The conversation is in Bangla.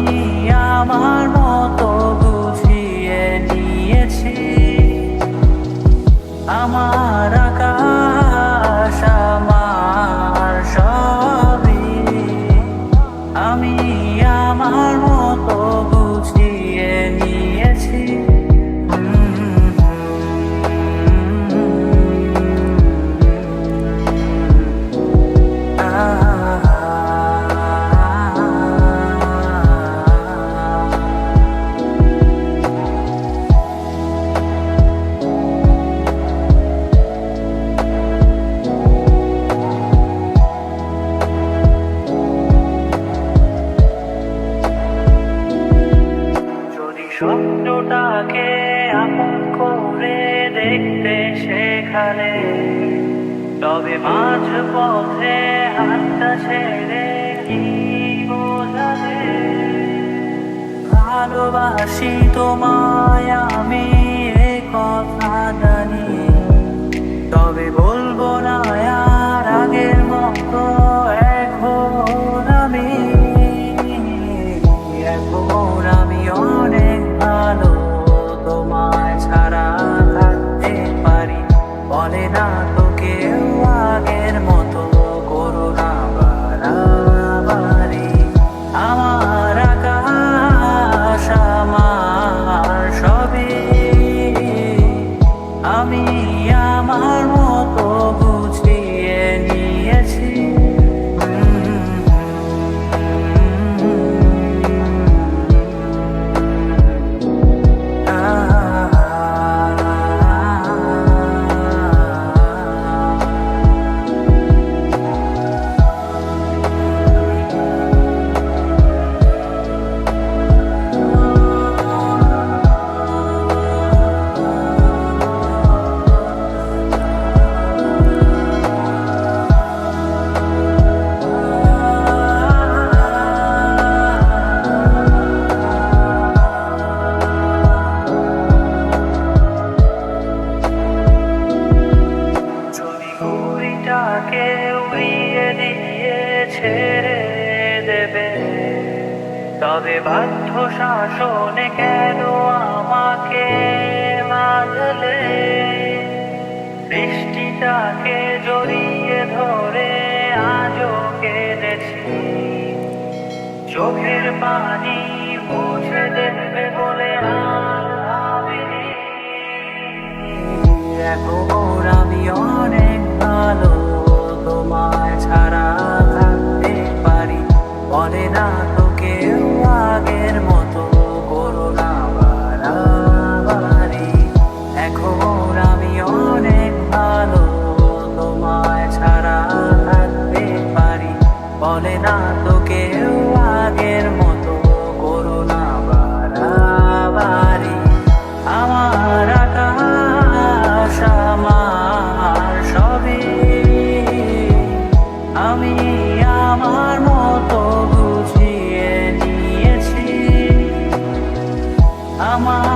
আমি আমার মতো নিয়েছি। আমার সেখানে তবে মাঝ পথে হাতটা ছেড়ে কি বোঝাবে? ভালোবাসি তোমায়, আমি এ কথা জানি। তবে বলব না, আর আগের মতো তবে বাধ্য শাসনে কেন আমাকে মাঝলে বৃষ্টিটাকে জড়িয়ে ধরে আজও কেঁদেছি। চোখের পানি মুছে দেবে বলে আর ভাবিনি। এখন আমি বলে না তো কেউ আগের মতো করোনা বাড়াবাড়ি। আমার আমার সবে আমি আমার মতো বুঝিয়ে নিয়েছি। আমার